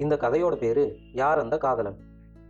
இந்த கதையோட பேரு யார் அந்த காதலன்?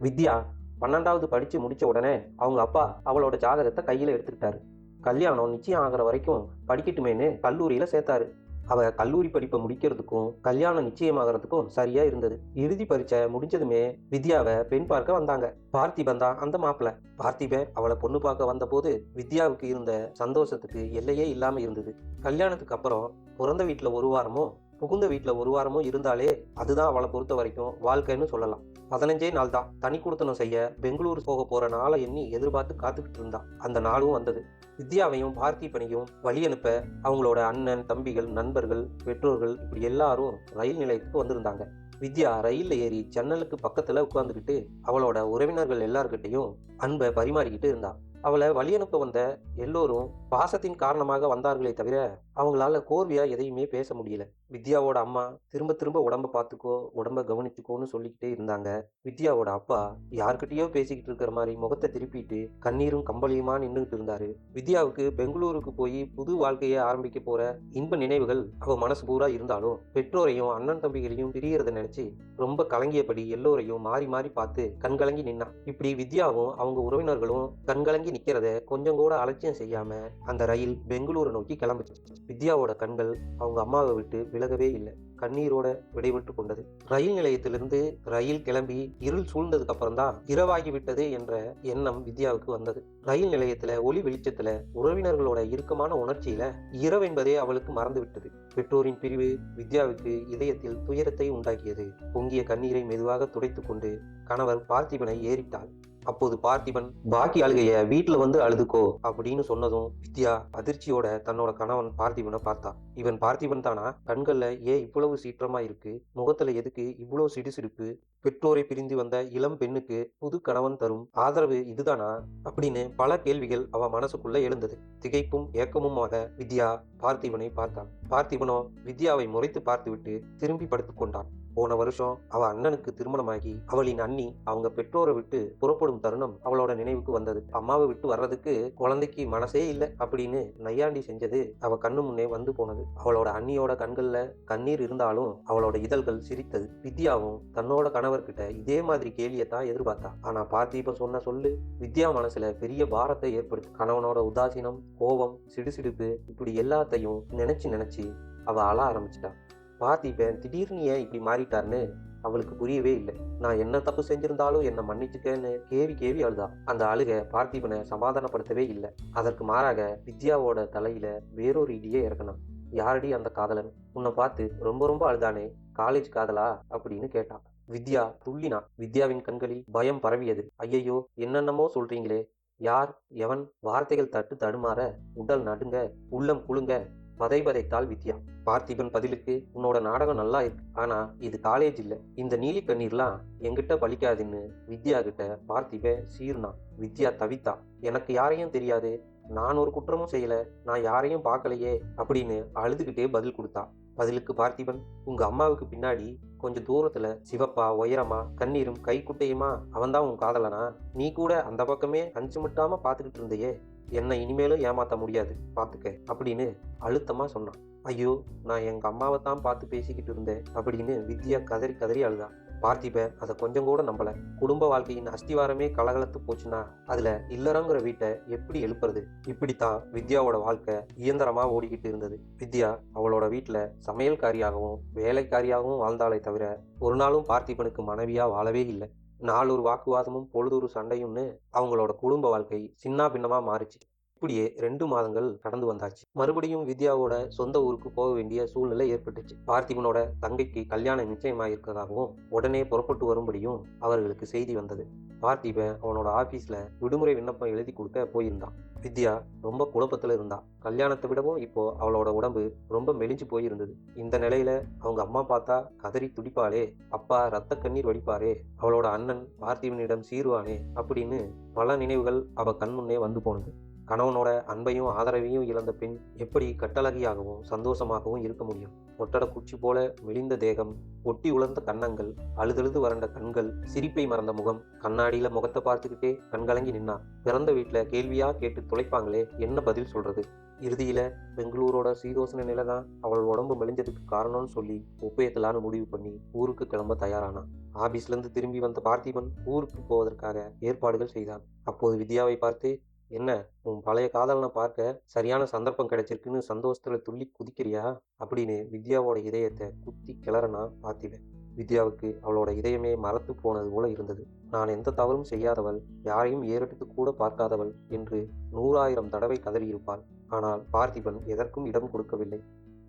வித்யா பன்னெண்டாவது படிச்சு முடிச்ச உடனே அவங்க அப்பா அவளோட ஜாதகத்தை கையில எடுத்துக்கிட்டாரு. கல்யாணம் நிச்சயம் ஆகிற வரைக்கும் படிக்கட்டுமேன்னு கல்லூரியில சேர்த்தாரு. அவ கல்லூரி படிப்பை முடிக்கிறதுக்கும் கல்யாணம் நிச்சயமாகறதுக்கும் சரியா இருந்தது. இறுதி பரீட்சை முடிஞ்சதுமே வித்யாவை பெண் பார்க்க வந்தாங்க. பார்த்திபன் தான் அந்த மாப்பிள்ள பார்த்திபன் அவளை பொண்ணு பார்க்க வந்தபோது வித்யாவுக்கு இருந்த சந்தோஷத்துக்கு எல்லையே இல்லாம இருந்தது. கல்யாணத்துக்கு அப்புறம் பிறந்த வீட்டில் ஒரு வாரமும் புகுந்த வீட்டில் ஒரு வாரமும் இருந்தாலே அதுதான் அவளை பொறுத்த வரைக்கும் வாழ்க்கைன்னு சொல்லலாம். பதினஞ்சே நாள் தான் தனி கொடுத்தனம் செய்ய பெங்களூர் போக போற நாளை எண்ணி எதிர்பார்த்து காத்துக்கிட்டு இருந்தான் அந்த நாளும் வந்தது. வித்யாவையும் பார்த்திபனையும் வழி அனுப்ப அவங்களோட அண்ணன் தம்பிகள் நண்பர்கள் பெற்றோர்கள் இப்படி எல்லாரும் ரயில் நிலையத்துக்கு வந்திருந்தாங்க. வித்யா ரயில்ல ஏறி ஜன்னலுக்கு பக்கத்துல உட்கார்ந்துக்கிட்டு அவளோட உறவினர்கள் எல்லார்கிட்டையும் அன்பை பரிமாறிக்கிட்டு இருந்தான் அவளை வழி அனுப்ப வந்த எல்லோரும் பாசத்தின் காரணமாக வந்தார்களே தவிர அவங்களால கோர்வையா எதையுமே பேச முடியல. வித்யாவோட அம்மா திரும்ப திரும்ப உடம்ப பார்த்துக்கோ உடம்ப கவனிச்சுக்கோன்னு சொல்லிக்கிட்டே இருந்தாங்க. வித்யாவோட அப்பா யார்கிட்டயோ பேசிக்கிட்டு இருக்கிற மாதிரி முகத்தை திருப்பிட்டு கண்ணீரும் கம்பளியுமா நின்றுகிட்டு இருந்தாரு. வித்யாவுக்கு பெங்களூருக்கு போய் புது வாழ்க்கையை ஆரம்பிக்க போற இன்ப நினைவுகள் அவ மனசு பூரா இருந்தாலும் பெற்றோரையும் அண்ணன் தம்பிகளையும் பிரியறத நினைச்சு ரொம்ப கலங்கியபடி எல்லோரையும் மாறி மாறி பார்த்து கண்கலங்கி நின்னா. இப்படி வித்யாவும் அவங்க உறவினர்களும் கண்கலங்கி நிக்கிறத கொஞ்சம் கூட அலட்சியம் செய்யாம அந்த ரயில் பெங்களூரை நோக்கி கிளம்பிச்சு. வித்யாவோட கண்கள் அவங்க அம்மாவை விட்டு விலகவே இல்லை. கண்ணீரோட விடைபெற்று கொண்டது. ரயில் நிலையத்திலிருந்து ரயில் கிளம்பி இருள் சூழ்ந்ததுக்கு அப்புறம் தான் இரவாகி விட்டது என்ற எண்ணம் வித்யாவுக்கு வந்தது. ரயில் நிலையத்துல ஒளி வெளிச்சத்துல உறவினர்களோட இறுக்கமான உணர்ச்சியில இரவென்பதே அவளுக்கு மறந்து விட்டது. பெற்றோரின் பிரிவு வித்யாவுக்கு இதயத்தில் துயரத்தை உண்டாக்கியது. பொங்கிய கண்ணீரை மெதுவாக துடைத்துக் கொண்டு கணவர் பார்த்திபனை ஏறிட்டாள் அப்போது பார்த்திபன் பாக்கி அழுகைய வீட்டுல வந்து அழுதுக்கோ அப்படின்னு சொன்னதும் வித்யா அதிர்ச்சியோட தன்னோட கணவன் பார்த்திபனை பார்த்தா இவன் பார்த்திபன் தானா? கண்கள்ல ஏன் இவ்வளவு சீற்றமா இருக்கு? முகத்துல எதுக்கு இவ்வளவு சிடுசிடுப்பு? பெற்றோரை பிரிந்து வந்த இளம் பெண்ணுக்கு புது கணவன் தரும் ஆதரவு இதுதானா? அப்படின்னு பல கேள்விகள் அவ மனசுக்குள்ள எழுந்தது. திகைப்பும் ஏக்கமுமாக வித்யா பார்த்திபனை பார்த்தான். பார்த்திபனோ வித்யாவை முறைத்து பார்த்துவிட்டு திரும்பி படுத்துக் கொண்டான். போன வருஷம் அவ அண்ணனுக்கு திருமணமாகி அவளின் அண்ணி அவங்க பெற்றோரை விட்டு புறப்படும் தருணம் அவளோட நினைவுக்கு வந்தது. அம்மாவை விட்டு வர்றதுக்கு குழந்தைக்கு மனசே இல்லை அப்படின்னு நையாண்டி செஞ்சது அவ கண்ணு முன்னே வந்து போனது. அவளோட அண்ணியோட கண்கள்ல கண்ணீர் இருந்தாலும் அவளோட இதழ்கள் சிரித்தது. வித்யாவும் தன்னோட கணவர்கிட்ட இதே மாதிரி கேலியை தான் எதிர்பார்த்தா. ஆனா பார்த்திபன் சொன்ன சொல்லு வித்யா மனசுல பெரிய பாரத்தை ஏற்படுத்து. கணவனோட உதாசீனம் கோபம் சிடுசிடுப்பு இப்படி எல்லாத்தையும் நினைச்சு நினைச்சு அவ அழ ஆரம்பிச்சிட்டான் பார்த்திபன் திடீர்னு ஏன் இப்படி மாறிட்டார்னு அவளுக்கு புரியவே இல்லை. நான் என்ன தப்பு செஞ்சிருந்தாலும் என்னை மன்னிச்சுக்கன்னு கேவி கேவி அழுதா. அந்த அழுக பார்த்திபனை சமாதானப்படுத்தவே இல்லை. அதற்கு மாறாக வித்யாவோட தலையில வேறொரு இடியே இறக்கணும். யாரடி அந்த காதலன்? உன்னை பார்த்து ரொம்ப ரொம்ப அழுதானே காலேஜ் காதலா? அப்படின்னு கேட்டான் வித்யா துள்ளினா. வித்யாவின் கண்களில் பயம் பரவியது. ஐயையோ என்னென்னமோ சொல்றீங்களே. யார்? எவன்? வார்த்தைகள் தட்டு தடுமாற. உடல் நடுங்க. உள்ளம் குலுங்க. பதை பதைத்தாள் வித்யா. பார்த்திபன் பதிலுக்கு உன்னோட நாடகம் நல்லா இருக்கு. ஆனா இது காலேஜ் இல்ல. இந்த நீலி கண்ணீர்லாம் என்கிட்ட பலிக்காதுன்னு வித்யா கிட்ட பார்த்திப சீர்னா வித்யா தவித்தா. எனக்கு யாரையும் தெரியாது. நான் ஒரு குற்றமும் செய்யல. நான் யாரையும் பார்க்கலையே அப்படின்னு அழுதுகிட்டே பதில் கொடுத்தா. பதிலுக்கு பார்த்திபன் உங்க அம்மாவுக்கு பின்னாடி கொஞ்சம் தூரத்துல சிவப்பா உயரமா கண்ணீரும் கைக்குட்டையுமா? அவன்தான் உன் காதலனா? நீ கூட அந்த பக்கமே கஞ்சு முட்டாம பாத்துக்கிட்டு இருந்தையே. என்னை இனிமேலும் ஏமாத்த முடியாது. பாத்துக்க அப்படின்னு அழுத்தமா சொன்னான். ஐயோ நான் எங்க அம்மாவை தான் பார்த்து பேசிக்கிட்டு இருந்தேன் அப்படின்னு வித்யா கதறி கதறி அழுதான் பார்த்திபன் அதை கொஞ்சம் கூட நம்பலை. குடும்ப வாழ்க்கையின் அஸ்திவாரமே கலகலத்து போச்சுன்னா அதில் இல்லறங்கிற வீட்டை எப்படி எழுப்புறது? இப்படித்தான் வித்யாவோட வாழ்க்கை இயந்திரமாக ஓடிக்கிட்டு இருந்தது. வித்யா அவளோட வீட்டில் சமையல்காரியாகவும் வேலைக்காரியாகவும் வாழ்ந்தாலே தவிர ஒரு நாளும் பார்த்திபனுக்கு மனைவியாக வாழவே இல்லை. நாளொரு வாக்குவாதமும் பொழுதொரு சண்டையும்னு அவங்களோட குடும்ப வாழ்க்கை சின்ன பின்னமாக மாறிச்சு. இப்படியே ரெண்டு மாதங்கள் கடந்து வந்தாச்சு. மறுபடியும் வித்யாவோட சொந்த ஊருக்கு போக வேண்டிய சூழ்நிலை ஏற்பட்டுச்சு. பார்த்திபனோட தங்கைக்கு கல்யாணம் நிச்சயமாயிருக்கிறதாகவும் உடனே புறப்பட்டு வரும்படியும் அவர்களுக்கு செய்தி வந்தது. பார்த்திபன் அவனோட ஆபீஸ்ல விடுமுறை விண்ணப்பம் எழுதி கொடுக்க போயிருந்தான். வித்யா ரொம்ப குழப்பத்துல இருந்தா. கல்யாணத்தை விடவும் இப்போ அவளோட உடம்பு ரொம்ப மெலிஞ்சு போயிருந்தது. இந்த நிலையில அவங்க அம்மா பார்த்தா கதறி துடிப்பாளே அப்பா ரத்த கண்ணீர் வடிப்பாரே அவளோட அண்ணன் பார்த்திபனிடம் சீருவானே அப்படின்னு பல நினைவுகள் அவ கண் முன்னே வந்து போனது. கணவனோட அன்பையும் ஆதரவையும் இழந்த பெண் எப்படி கட்டழகியாகவும் சந்தோஷமாகவும் இருக்க முடியும்? ஒட்டட குச்சி போல மெலிந்த தேகம் ஒட்டி உலர்ந்த கன்னங்கள் அழுதழுது வறண்ட கண்கள் சிரிப்பை மறந்த முகம் கண்ணாடியில முகத்தை பார்த்துக்கிட்டே கண்கலங்கி நின்னா பிறந்த வீட்டுல கேள்வியா கேட்டு துளைப்பாங்களே என்ன பதில் சொல்றது? இறுதியில் பெங்களூரோட சீதோசன நிலை தான் அவள் உடம்பு மெலிஞ்சதுக்கு காரணம்னு சொல்லி ஒப்பேத்தலான்னு முடிவு பண்ணி ஊருக்கு கிளம்ப தயாரானான். ஆபீஸ்லேருந்து திரும்பி வந்த பார்த்திபன் ஊருக்கு போவதற்காக ஏற்பாடுகள் செய்தான். அப்போது வித்யாவை பார்த்து என்ன? உன் பழைய காதலனை பார்க்க சரியான சந்தர்ப்பம் கிடைச்சிருக்குன்னு சந்தோஷத்துல துள்ளி குதிக்கிறியா? அப்படின்னு வித்யாவோட இதயத்தை குத்தி கிளறனா பார்த்திவேன். வித்யாவுக்கு அவளோட இதயமே மறத்து போனது போல இருந்தது. நான் எந்த தவறும் செய்யாதவள் யாரையும் ஏறெடுத்து கூட பார்க்காதவள் என்று நூறாயிரம் தடவை கதறியிருப்பாள். ஆனால் பார்த்திபன் எதற்கும் இடம் கொடுக்கவில்லை.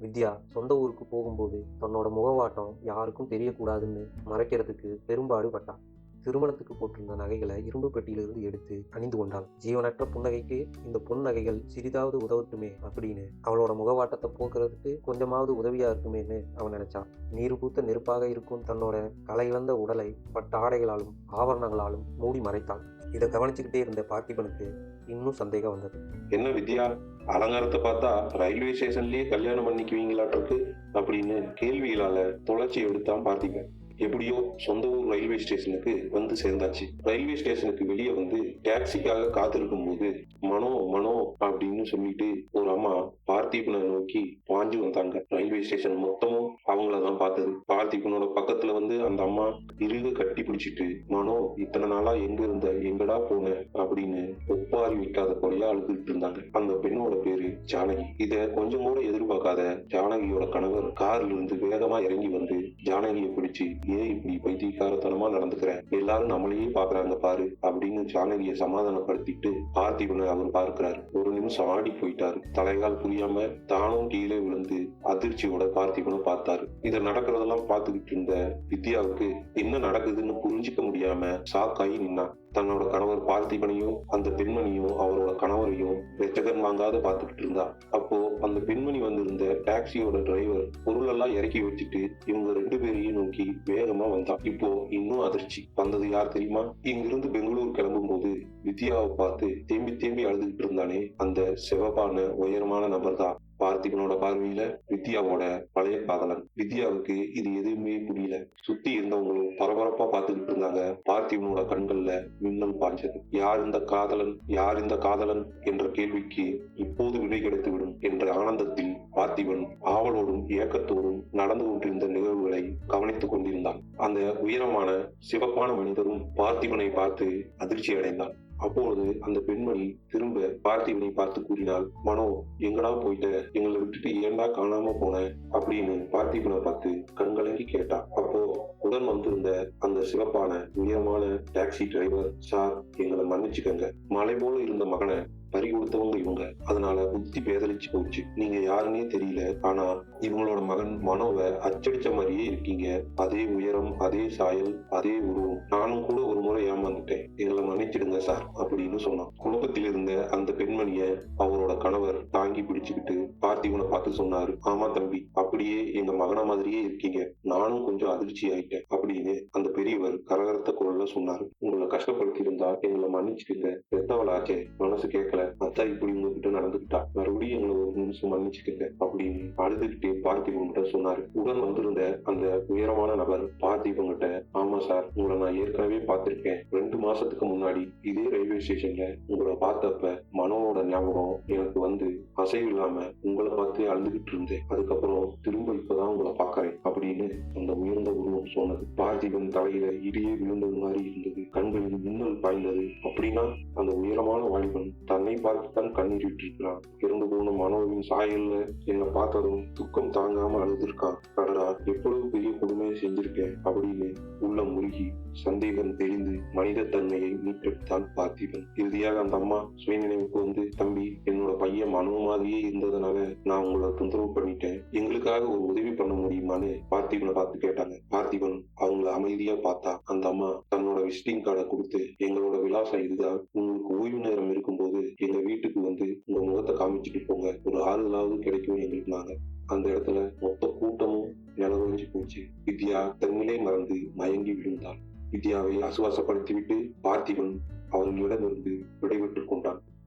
வித்யா சொந்த ஊருக்கு போகும்போது தன்னோட முகவாட்டம் யாருக்கும் தெரியக்கூடாதுன்னு மறைக்கிறதுக்கு பெரும்பாடுபட்டான். திருமணத்துக்கு போட்டிருந்த நகைகளை இரும்பு பெட்டியிலிருந்து எடுத்து அணிந்து கொண்டாள். ஜீவனற்ற புன்னகைக்கு இந்த பொன் நகைகள் சிறிதாவது உதவட்டுமே அப்படின்னு அவளோட முகவாட்டத்தை போக்குறதுக்கு கொஞ்சமாவது உதவியா இருக்குமேன்னு அவன் நினைச்சான். நீர் பூத்த நெருப்பாக இருக்கும் தன்னோட கலை இழந்த உடலை பட்ட ஆடைகளாலும் ஆபரணங்களாலும் மூடி மறைத்தான் இதை கவனிச்சுக்கிட்டே இருந்த பார்த்திபனுக்கு இன்னும் சந்தேகம் வந்தது. என்ன வித்யா அலங்காரத்தை பார்த்தா ரயில்வே ஸ்டேஷன்லயே கல்யாணம் பண்ணிக்குவீங்களாட்டிருக்கு அப்படின்னு கேள்விகளால துளச்சி எடுத்தான் பார்த்திபன். எப்படியோ சொந்த ஊர் ரயில்வே ஸ்டேஷனுக்கு வந்து சேர்ந்தாச்சு. ரயில்வே ஸ்டேஷனுக்கு வெளியே வந்து டாக்ஸிக்காக காத்திருக்கும் போது மனோ மனோ அப்படின்னு சொல்லிட்டு ஒரு அம்மா பார்த்திபனை நோக்கி பாஞ்சு வந்தாங்க. ரயில்வே ஸ்டேஷன் மொத்தமும் அவங்கள தான் பார்த்தது. பார்த்திபனோட பக்கத்துல வந்து அந்த அம்மா இறுக கட்டி பிடிச்சிட்டு மனோ இத்தனை நாளா எங்க இருந்த? எங்கடா போன? அப்படின்னு ஒப்பாரி விட்டாத போலயே அழுதுகிட்டு இருந்தாங்க. அந்த பெண்ணோட பேரு ஜானகி. இத கொஞ்சம் கூட எதிர்பார்க்காத ஜானகியோட கணவர் கார்ல இருந்து வேகமா இறங்கி வந்து ஜானகியை பிடிச்சு ஏன் இப்படி பைத்தியக்காரத்தனமா நடந்துக்கிறேன் எல்லாரும் நம்மளையே பாக்குறாங்க பாரு அப்படின்னு ஜானகியை சமாதானப்படுத்திட்டு பார்த்திபனை அவர் பார்க்கிறாரு. ஒரு நிமிஷம் ஆடி போயிட்டாரு. தலைகால் புரியாம தானும் கீழே விழுந்து அதிர்ச்சியோட பார்த்திபனை பார்த்தாரு. இது நடக்கிறதெல்லாம் பார்த்துக்கிட்டு இருந்த வித்யாவுக்கு என்ன நடக்குதுன்னு புரிஞ்சுக்க முடியாம ஷாக்காகி நின்னா. தன்னோட கணவர் பார்த்திபனையும் அந்த பெண்மணியும் அவரோட கணவரையும் வெச்சகன் வாங்காத பார்த்துக்கிட்டு இருந்தா. அப்போ அந்த பெண்மணி வந்திருந்த டாக்ஸியோட டிரைவர் பொருளெல்லாம் இறக்கி வச்சுட்டு இவங்க ரெண்டு பேரையும் நோக்கி வேகமா வந்தா இப்போ இன்னும் அதிர்ச்சி. வந்தது யார் தெரியுமா? இங்கிருந்து பெங்களூர் கிளம்பும் போது வித்யாவை பார்த்து தேம்பி தேம்பி அழுதுகிட்டு இருந்தானே அந்த செவப்பான உயரமான நபர் தான் பார்த்திபனோட பார்வையில வித்யாவோட பழைய காதலன். வித்யாவுக்கு இது எதுவுமே புரியல. சுத்தி இருந்தவங்களும் பரபரப்பா பார்த்துக்கிட்டு இருந்தாங்க. பார்த்திபனோட கண்கள்ல மின்னல் பாய்ச்சது யார் இந்த காதலன்? யார் இந்த காதலன்? என்ற கேள்விக்கு இப்போது விடை கிடைத்துவிடும் என்ற ஆனந்தத்தில் பார்த்திபன் ஆவலோடும் ஏக்கத்தோடும் நடந்து கொண்டிருந்த நிகழ்வுகளை கவனித்துக் கொண்டிருந்தான். அந்த உயரமான சிவப்பான மனிதரும் பார்த்திபனை பார்த்து அதிர்ச்சி அடைந்தான் அப்பொழுது அந்த பெண்மணி திரும்ப பார்த்திபனை பார்த்து கூறினாள் மனோ எங்கடா போயிட்ட? எங்களை விட்டுட்டு ஏன்டா காணாம போன? அப்படின்னு பார்த்திபனை பார்த்து கண்கலங்கி கேட்டா அப்போ உடன் வந்திருந்த அந்த சிவப்பான உயரமான டாக்ஸி டிரைவர் சார் எங்களை மன்னிச்சுக்கங்க. மலை போல இருந்த மகனை பறி கொடுத்தவங்க இவங்க. அதனால புத்தி பேதலிச்சு போச்சு. நீங்க யாருன்னே தெரியல. ஆனா இவங்களோட மகன் மனோவை அச்சடிச்ச மாதிரியே இருக்கீங்க. அதே உயரம் அதே சாயல் அதே உருவம். நானும் கூட ஒரு முறை ஏமாந்துட்டேன். எங்களை மன்னிச்சிடுங்க சார் அப்படின்னு சொன்னான். குழப்பத்தில் இருந்த அந்த பெண்மணிய அவரோட கணவர் தாங்கி பிடிச்சுக்கிட்டு பார்த்திபனை பார்த்து சொன்னாரு. ஆமா தம்பி அப்படியே எங்க மகன மாதிரியே இருக்கீங்க. நானும் கொஞ்சம் அதிர்ச்சி ஆயிட்டேன் அப்படின்னு அந்த பெரியவர் கரகரத்த குரல்ல சொன்னாரு. உங்களை கஷ்டப்படுத்தி இருந்தா எங்களை மன்னிச்சுக்கங்க. பெத்தவளாச்சே மனசு கேட்கல அத்தா இப்படி உங்ககிட்ட நடந்துக்கிட்டா. மறுபடியும் எங்களை ஒரு நிமிஷம் மன்னிச்சுக்கங்க அப்படின்னு அழுதுகிட்டே பார்த்திபன் கிட்ட சொன்னாரு. உடன் வந்திருந்த அந்த உயரமான நபர் பார்த்திபன் கிட்ட ஆமா சார் உங்களை நான் ஏற்கனவே பார்த்திருக்கேன். ரெண்டு மாசத்துக்கு முன்னாடி இதே ரயில்வே ஸ்டேஷன்ல உங்களை பார்த்தப்ப மனோவோட ஞாபகம் எனக்கு வந்து அசைவு இல்லாம உங்களை பார்த்து அழுதுகிட்டு இருந்தேன். அதுக்கப்புறம் திரும்ப இப்பதான் உங்களை பார்க்கறேன் அப்படின்னு அந்த உயர்ந்த உருவம் சொன்னது. பார்த்திபன் தலையில இடியே விழுந்தது மாதிரி இருந்தது. கண்களில் மின்னல் பாய்ந்தது. அப்படின்னா அந்த உயரமான வாலிபன் தன்னை பார்த்துத்தான் கண்ணீர் விட்டிருக்கிறான். இறந்து போன மனோவின் சாயல்ல என்னை பார்த்ததும் துக்கம் தாங்காம அழுதுருக்கான். கடடா எவ்வளவு பெரிய கொடுமையை செஞ்சிருக்கேன் அப்படின்னு உள்ள முருகி சந்தேகம் தெரிந்து மனித தன்மையை மீட்டெடுத்தான் பார்த்திபன் இறுதியாக அந்த அம்மா சுயநினைவுக்கு வந்து தம்பி என்னோட பையன் மாதிரியே இருந்ததுனால நான் உங்களை தொந்தரவு பண்ணிட்டேன். எங்களுக்காக ஒரு உதவி பண்ண முடியுமான்னு பார்த்திபனை பார்த்து கேட்டாங்க. பார்த்திபன் அவங்கள அமைதியா பார்த்தா அந்த அம்மா தன்னோட விசிட்டிங் கார்டை கொடுத்து எங்களோட விலாசம் இதுதான். உங்களுக்கு ஓய்வு நேரம் இருக்கும்போது எங்க வீட்டுக்கு வந்து உங்க முகத்தை காமிச்சிட்டு போங்க. ஒரு ஆறுதலாவது கிடைக்கும் எங்களுக்கு நாங்க. அந்த இடத்துல மொத்த கூட்டமும் நிலவழிஞ்சு போச்சு. வித்யா தன்னிலே மறந்து மயங்கி விழுந்தாள். வித்யாவை அசுவாசப்படுத்திவிட்டு பார்த்திபன் அவர்களிடமிருந்து விடைபெற்றுக் கொண்டு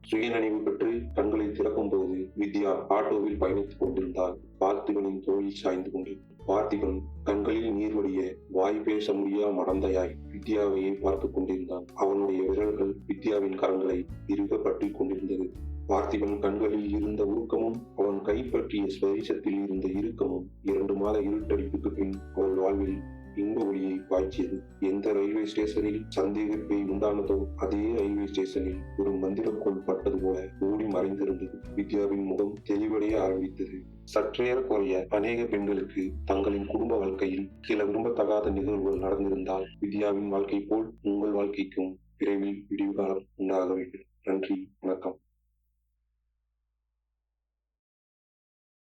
சுயநினைவு பெற்று கண்களை திறக்கும் போது வித்யா ஆட்டோவில் பயணித்துக் கொண்டிருந்தால் பார்த்திபனின் தோளில் சாய்ந்து கொண்டு பார்த்திபன் கண்களில் நீர்வடிய வாய் பேச முடியா மடந்தையாய் வித்யாவையே பார்த்துக் கொண்டிருந்தான். அவனுடைய விரல்கள் வித்யாவின் கரங்களை இறுக பற்றி கொண்டிருந்தது. பார்த்திபன் கண்களில் இருந்த உருக்கமும் அவன் கைப்பற்றிய ஸ்பரிசத்தில் இருந்த இறுக்கமும் இரண்டு மாத இருட்டடிப்புக்கு பின் அவள் வாழ்வில் இன்ப ஒளியை பாய்ச்சியது எந்த ரயில்வே ஸ்டேஷனில் சந்தேகப்பை உண்டானதோ அதே ரயில்வே ஸ்டேஷனில் ஒரு மந்திரக்கோள் பட்டது போல ஓடி மறைந்திருந்தது. வித்யாவின் முகம் தெளிவடைய ஆரம்பித்தது. சற்றேறக்குறைய அநேக பெண்களுக்கு தங்களின் குடும்ப வாழ்க்கையில் சில விரும்பத்தகாத நிகழ்வுகள் நடந்திருந்தால் வித்யாவின் வாழ்க்கை போல் உங்கள் வாழ்க்கைக்கும் விரைவில் விடிவு காலம்